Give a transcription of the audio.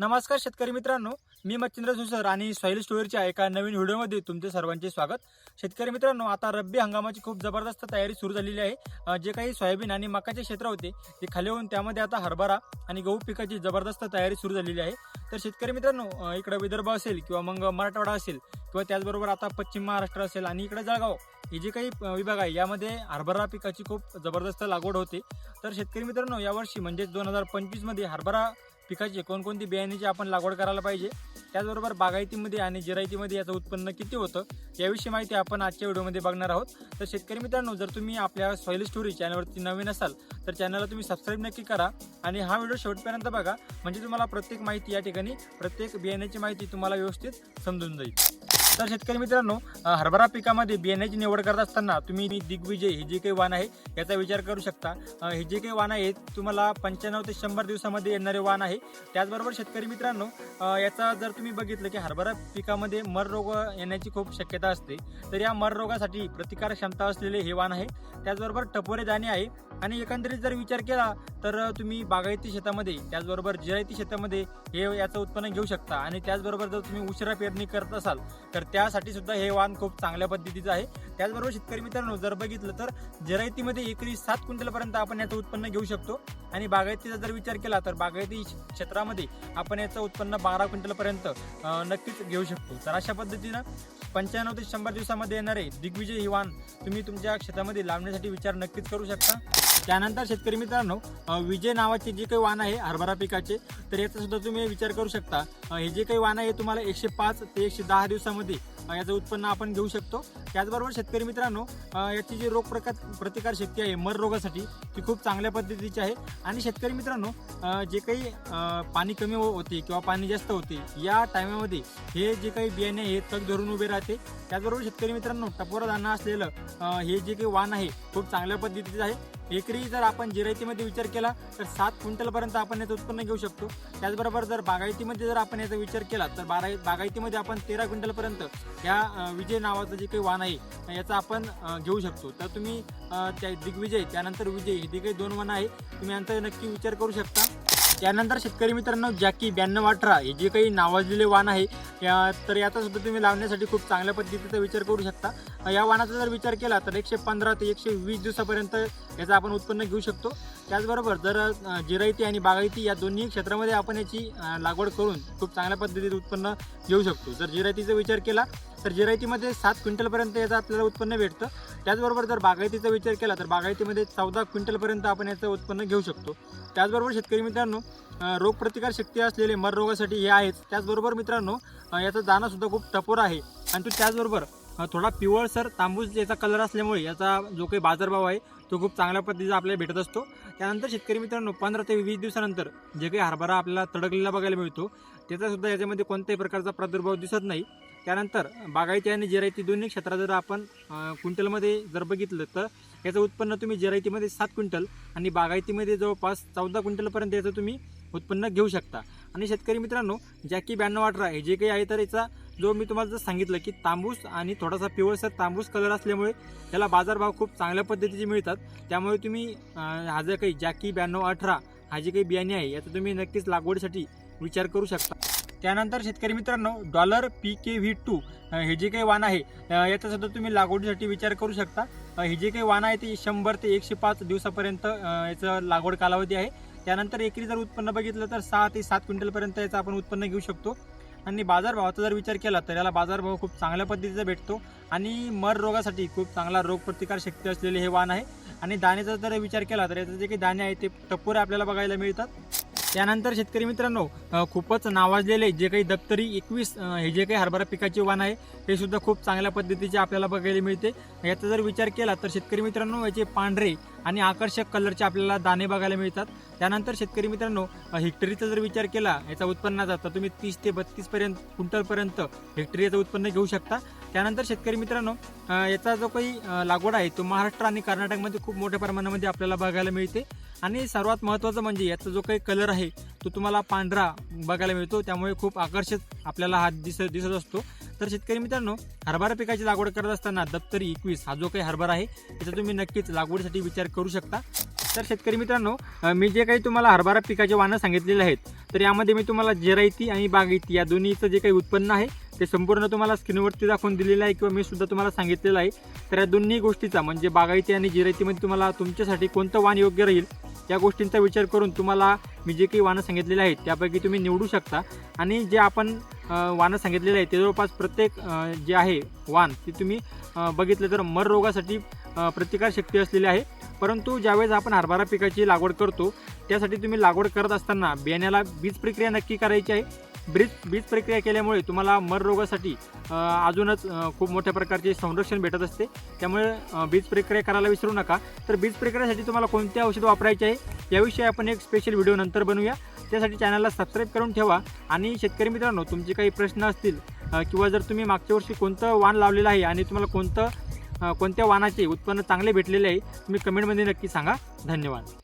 नमस्कार शेतकरी मित्रांनो मी मच्छिंद्र सुसर आणि सॉईल स्टोअरच्या एका नवीन व्हिडिओमध्ये तुमचे सर्वांचे स्वागत. शेतकरी मित्रांनो आता रब्बी हंगामाची खूप जबरदस्त तयारी सुरू झालेली आहे. जे काही सोयाबीन आणि मकाचे क्षेत्र होते ते खाली होऊन त्यामध्ये आता हरभरा आणि गहू पिकाची जबरदस्त तयारी सुरू झालेली आहे. तर शेतकरी मित्रांनो इकडं इकडे विदर्भ असेल किंवा मग मराठवाडा असेल किंवा त्याचबरोबर आता पश्चिम महाराष्ट्र असेल आणि इकडे जळगाव हे जे काही विभाग आहे यामध्ये हरभरा पिकाची खूप जबरदस्त लागवड होते. तर शेतकरी मित्रांनो यावर्षी म्हणजेच दोन हजार पंचवीसमध्ये हरभरा पिकाची कोणकोणती बियाण्याची आपण लागवड करायला पाहिजे त्याचबरोबर बागायतीमध्ये आणि जिरायतीमध्ये याचं उत्पन्न किती होतं याविषयी माहिती आपण आजच्या व्हिडिओमध्ये बघणार आहोत. तर शेतकरी मित्रांनो जर तुम्ही आपल्या सॉईल स्टोरी चॅनलवरती नवीन असाल तर चॅनलला तुम्ही सबस्क्राईब नक्की करा आणि हा व्हिडिओ शेवटपर्यंत बघा. म्हणजे तुम्हाला प्रत्येक माहिती या ठिकाणी प्रत्येक बियाण्याची माहिती तुम्हाला व्यवस्थित समजून जाईल. तर शेतकरी मित्रांनो हरभरा पिकामध्ये बियाण्याची निवड करत असताना तुम्ही दिग्विजय हे जे काही वाण आहे याचा विचार करू शकता. हे जे काही वाण आहे तुम्हाला पंच्याण्णव ते शंभर दिवसामध्ये येणारे वाण आहे. त्याचबरोबर शेतकरी मित्रांनो याचा जर तुम्ही बघितलं की हरभरा पिकामध्ये मर रोग येण्याची खूप शक्यता असते तर या मर रोगासाठी प्रतिकार क्षमता असलेले हे वाण आहे. त्याचबरोबर टपोरे दाणे आहे. आणि एकंदरीत जर विचार केला तर तुम्ही बागायती शेतामध्ये त्याचबरोबर जिरायती शेतामध्ये हे याचं उत्पन्न घेऊ शकता. आणि त्याचबरोबर जर तुम्ही उशिरा पेरणी करत असाल तर त्यासाठी सुद्धा हे वाण खूप चांगल्या पद्धतीचं आहे. त्याचबरोबर शेतकरी मित्रांनो जर बघितलं तर जिरायतीमध्ये एकरी सात क्विंटलपर्यंत आपण याचं उत्पन्न घेऊ शकतो. आणि बागायतीचा जर विचार केला तर बागायती क्षेत्रामध्ये आपण याचं उत्पन्न बारा क्विंटलपर्यंत नक्कीच घेऊ शकतो. तर अशा पद्धतीनं पंच्याण्णव ते शंभर दिवसामध्ये येणारे दिग्विजय ही वाण तुम्ही तुमच्या शेतामध्ये लावण्यासाठी विचार नक्कीच करू शकता. त्यानंतर शेतकरी मित्रांनो विजय नावाचे जे काही वाण आहे हरभरा पिकाचे तर याचा सुद्धा तुम्ही विचार करू शकता. हे जे काही वाण आहे तुम्हाला एकशे पाच ते एकशे दहा दिवसामध्ये याचं उत्पन्न आपण घेऊ शकतो. त्याचबरोबर शेतकरी मित्रांनो याची जी रोग प्रकार प्रतिकार शक्ती आहे मर रोगासाठी ती खूप चांगल्या पद्धतीची आहे. आणि शेतकरी मित्रांनो जे काही पाणी कमी हो-, होते किंवा पाणी जास्त होते या टायमामध्ये हे जे काही बियाणे आहे तग धरून उभे राहते. त्याचबरोबर शेतकरी मित्रांनो टपोरा धान्य असलेलं हे जे काही वाण आहे खूप चांगल्या पद्धतीचं आहे. एकरी जर आपण जिरायतीमध्ये विचार केला तर सात क्विंटलपर्यंत आपण याचं उत्पन्न घेऊ शकतो. त्याचबरोबर जर बागायतीमध्ये जर आपण याचा विचार केला तर बारा बागायतीमध्ये आपण तेरा क्विंटलपर्यंत या विजय नावाचं जे काही वाण आहे याचा आपण घेऊ शकतो. तर तुम्ही त्या दिग्विजय त्यानंतर विजय हे जे काही दोन वाण आहे तुम्ही यांचा नक्की विचार करू शकता. त्यानंतर शेतकरी मित्रांनो जॅकी ब्याण्णव अठरा हे जे काही नावाजलेले वाण आहे या तर याचा सुद्धा तुम्ही लावण्यासाठी खूप चांगल्या पद्धतीचा विचार करू शकता. या वाणाचा जर विचार केला तर एकशे पंधरा ते एकशे वीस दिवसापर्यंत याचं आपण उत्पन्न घेऊ शकतो. त्याचबरोबर जर जिरायती आणि बागायती या दोन्ही क्षेत्रामध्ये आपण याची लागवड करून खूप चांगल्या पद्धतीचं उत्पन्न घेऊ शकतो. जर जिरायतीचा विचार केला तर जिरायतीमध्ये सात क्विंटलपर्यंत याचं आपल्याला उत्पन्न भेटतं. त्याचबरोबर जर बागायतीचा विचार केला तर बागायतीमध्ये चौदा क्विंटलपर्यंत आपण याचं उत्पन्न घेऊ शकतो. त्याचबरोबर शेतकरी मित्रांनो रोगप्रतिकार शक्ती असलेले मररोगासाठी हे आहेच. त्याचबरोबर मित्रांनो याचा दाणासुद्धा खूप टपोर आहे. आणि तो त्याचबरोबर थोडा पिवळसर तांबूस याचा कलर असल्यामुळे याचा जो काही बाजारभाव आहे तो खूप चांगल्या पद्धतीचा आपल्याला भेटत असतो. त्यानंतर शेतकरी मित्रांनो पंधरा ते वीस दिवसानंतर जे काही हरभरा आपल्याला तडकलेला बघायला मिळतो त्याचासुद्धा याच्यामध्ये कोणत्याही प्रकारचा प्रादुर्भाव दिसत नाही. त्यानंतर बागायती आणि जिरायती दोन्ही क्षेत्रात जर आपण क्विंटलमध्ये जर बघितलं तर याचं उत्पन्न तुम्ही जिरायतीमध्ये सात क्विंटल आणि बागायतीमध्ये जवळपास चौदा क्विंटलपर्यंत याचं तुम्ही उत्पन्न घेऊ शकता. आणि शेतकरी मित्रांनो जॅकी ब्याण्णव अठरा हे जे काही आहे तर याचा जो मी तुम्हाला जर सांगितलं की तांबूस आणि थोडासा पिवळसर तांबूस कलर असल्यामुळे त्याला बाजारभाव खूप चांगल्या पद्धतीचे मिळतात. त्यामुळे तुम्ही हा जे काही जॅकी ब्याण्णव अठरा हा जे काही बियाणे आहे याचा तुम्ही नक्कीच लागवडीसाठी विचार करू शकता. त्यानंतर शेतकरी मित्रांनो dollar P K V two हे जे काही वाण आहे याचा सुद्धा तुम्ही लागवडीसाठी विचार करू शकता. हे जे काही वाण आहे ते शंभर ते एकशे पाच दिवसापर्यंत याचं लागवड कालावधी आहे. त्यानंतर एकरी जर उत्पन्न बघितलं तर सहा ते सात क्विंटलपर्यंत याचं आपण उत्पन्न घेऊ शकतो. आणि बाजारभावाचा जर विचार केला तर याला बाजारभाव खूप चांगल्या पद्धतीचा भेटतो. आणि मर रोगासाठी खूप चांगला रोगप्रतिकार शक्ती असलेले हे वाण आहे. आणि दाण्याचा जर विचार केला तर याचं जे काही दाणे आहे ते टप्पुरे आपल्याला बघायला मिळतात. त्यानंतर शेतकरी मित्रांनो खूपच नावाजलेले जे काही दप्तरी एकवीस हे जे काही हरभरा पिकाचे वाण आहे ते सुद्धा खूप चांगल्या पद्धतीचे आपल्याला बघायला मिळते. याचा जर विचार केला तर शेतकरी मित्रांनो याचे पांढरे आणि आकर्षक कलरचे आपल्याला दाणे बघायला मिळतात. त्यानंतर शेतकरी मित्रांनो हेक्टरीचा जर विचार केला याचा उत्पन्नाचा तर तुम्ही तीस ते बत्तीस पर्यंत क्विंटलपर्यंत हेक्टरी याचं उत्पन्न घेऊ शकता. त्यानंतर शेतकरी मित्रांनो याचा जो काही लागवड आहे तो महाराष्ट्र आणि कर्नाटकमध्ये खूप मोठ्या प्रमाणामध्ये आपल्याला बघायला मिळते. आणि सर्वात महत्त्वाचं म्हणजे याचा जो काही कलर आहे तो तुम्हाला पांढरा बघायला मिळतो. त्यामुळे खूप आकर्षित आपल्याला हा दिसत दिसत असतो. तर शेतकरी मित्रांनो हरभरा पिकाची लागवड करत असताना दप्तरी एकवीस हा जो काही हरभरा आहे त्याचा तुम्ही नक्कीच लागवडीसाठी विचार करू शकता. तर शेतकरी मित्रांनो मी जे काही तुम्हाला हरभरा पिकाचे वाणं सांगितलेले आहेत तर यामध्ये मी तुम्हाला जिरायती आणि बागायती या दोन्हीचं जे काही उत्पन्न आहे ते संपूर्ण तुम्हाला स्क्रीनवरती दाखवून दिलेलं आहे किंवा मी सुद्धा तुम्हाला सांगितलेलं आहे. तर या दोन्ही गोष्टीचा म्हणजे बागायती आणि जिरायतीमध्ये तुम्हाला तुमच्यासाठी कोणतं वाण योग्य राहील या गोष्टींचा विचार करून तुम्हाला मी जे काही वाणं सांगितलेले आहेत त्यापैकी तुम्ही निवडू शकता. आणि जे आपण वाणं सांगितलेले आहे ते जवळपास प्रत्येक जे आहे वाण ते तुम्ही बघितलं तर मर रोगासाठी प्रतिकारशक्ती असलेली आहे. परंतु ज्यावेळेस आपण हरभरा पिकाची लागवड करतो त्यासाठी तुम्ही लागवड करत असताना बियाण्याला बीज प्रक्रिया नक्की करायची आहे. ब्रीज बीज प्रक्रिया केल्यामुळे तुम्हाला मर रोगासाठी अजूनच खूप मोठ्या प्रकारचे संरक्षण भेटत असते. त्यामुळे बीज प्रक्रिया करायला विसरू नका. तर बीज प्रक्रियासाठी तुम्हाला कोणते औषध वापरायचे आहे याविषयी आपण एक स्पेशल व्हिडिओ नंतर बनवूया. त्यासाठी चॅनलला सबस्क्राईब करून ठेवा. आणि शेतकरी मित्रांनो तुमचे काही प्रश्न असतील किंवा जर तुम्ही मागच्या वर्षी कोणतं वाण लावलेलं आहे आणि तुम्हाला कोणतं कोणत्या वाणाचे उत्पन्न चांगले भेटलेले आहे तुम्ही कमेंटमध्ये नक्की सांगा. धन्यवाद.